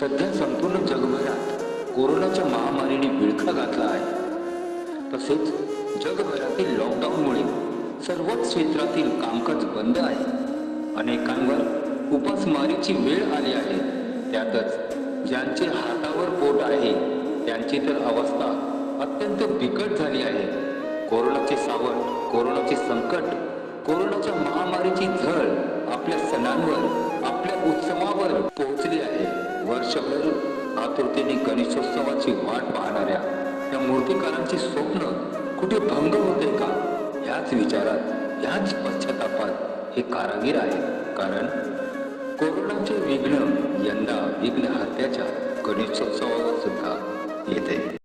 सध्या संपूर्ण जगभरात कोरोनाच्या महामारीने विळखा घातला आहे. तसेच जगभरातील लॉकडाऊनमुळे सर्वच क्षेत्रातील कामकाज बंद आहे. अनेकांवर उपासमारीची वेळ आली आहे. त्यातच ज्यांचे हातावर पोट आहे त्यांची तर अवस्था अत्यंत बिकट झाली आहे. कोरोनाचे सावट कोरोनाचे संकट कोरोनाच्या महामारीची झळ आपल्या सणांवर आपल्या उत्सवावर पोहोचली आहे. वर्षभर आतुरतेने गणेशोत्सवाची वाट पाहणाऱ्या या मूर्तीकारांची स्वप्न कुठे भंग होते का? ह्याच विचारात ह्याच पश्चातापात हे कारागीर आहे कारण कोरोनाचे विघ्न यंदा विघ्न हत्याच्या गणेशोत्सवावर सुद्धा येते.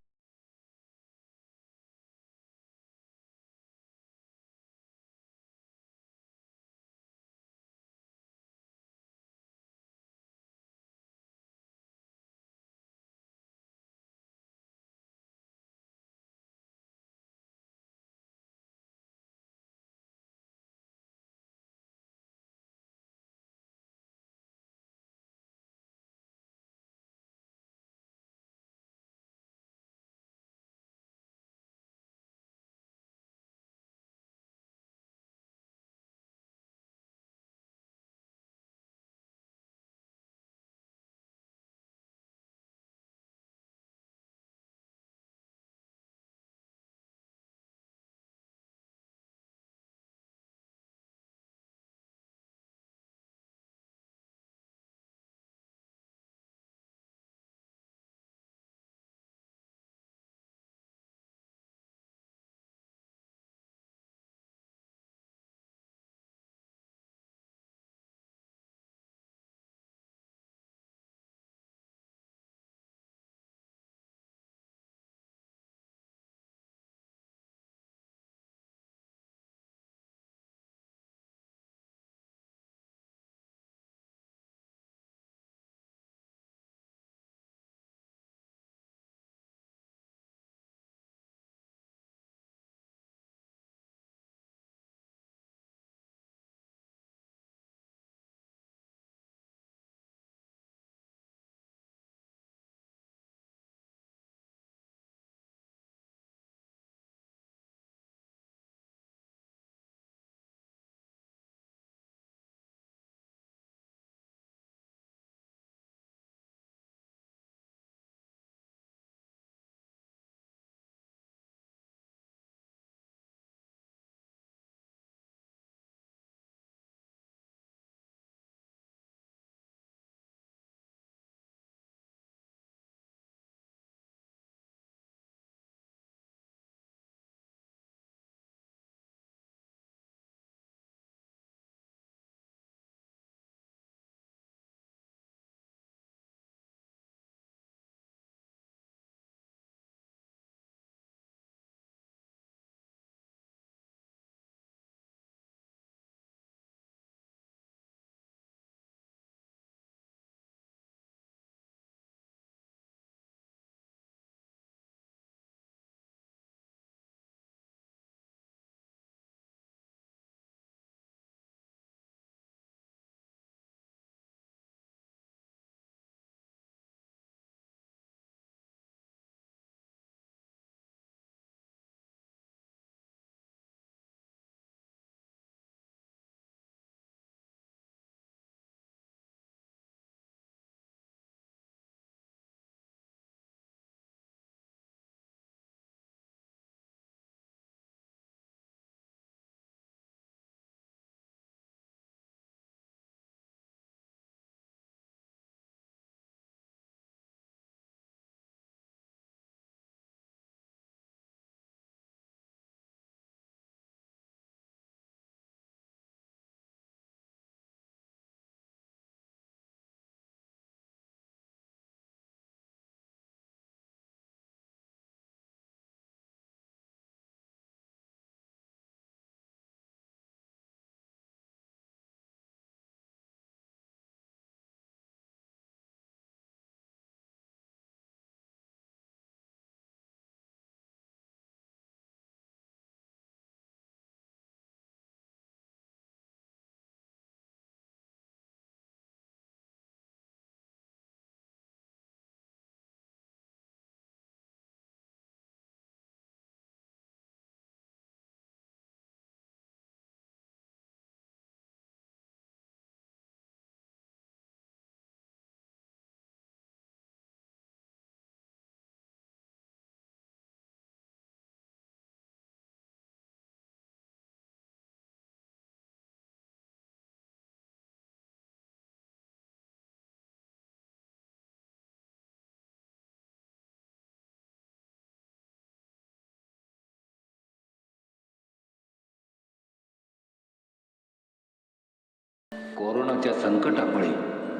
कोरोनाच्या संकटामुळे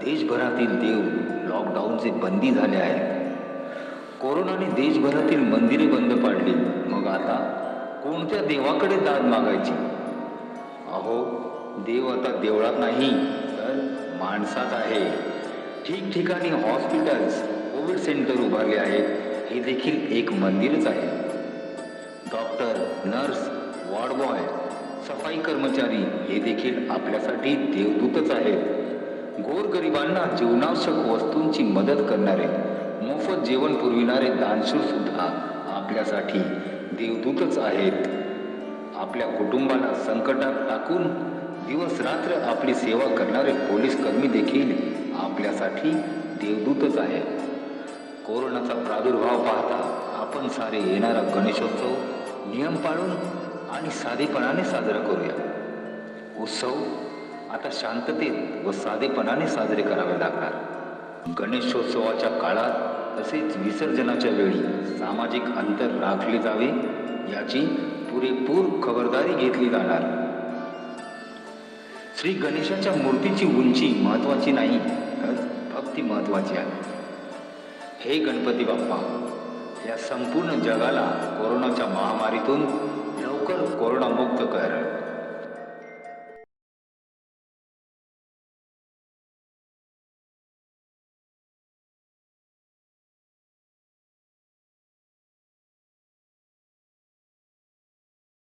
देशभरातील देव लॉकडाऊनचे बंदी झाले आहेत. कोरोनाने देशभरातील मंदिरे बंद पाडली. मग आता कोणत्या देवाकडे दाद मागायची? अहो देव आता देवळात नाही तर माणसात आहे. ठिकठिकाणी हॉस्पिटल्स कोविड सेंटर उभारले आहेत. हे देखील एक मंदिरच आहे. डॉक्टर नर्स वॉर्ड बॉय सफाई कर्मचारी हे देखील आपल्यासाठी देवदूतच आहेत. गोरगरिबांना जीवनावश्यक वस्तूंची मदत करणारे मोफत जेवण पुरविणारे दानशूर सुद्धा आपल्यासाठी देवदूतच आहेत. आपल्या कुटुंबाला संकटात टाकून दिवस रात्र आपली सेवा करणारे पोलीस कर्मी देखील आपल्यासाठी देवदूतच आहेत. कोरोनाचा प्रादुर्भाव पाहता आपण सारे येणारा गणेशोत्सव नियम पाळून आणि साधेपणाने साजरा करूया. उत्सव आता शांततेत व साधेपणाने साजरे करावे लागणार. गणेशोत्सवाच्या काळात तसेच विसर्जनाच्या वेळी सामाजिक अंतर राखले जावे याची पुरेपूर खबरदारी घेतली जाणार. श्री गणेशाच्या मूर्तीची उंची महत्वाची नाही तर भक्ती महत्वाची आहे. हे गणपती बाप्पा या संपूर्ण जगाला कोरोनाच्या महामारीतून લોકોનું કોરોના મુક્ત કર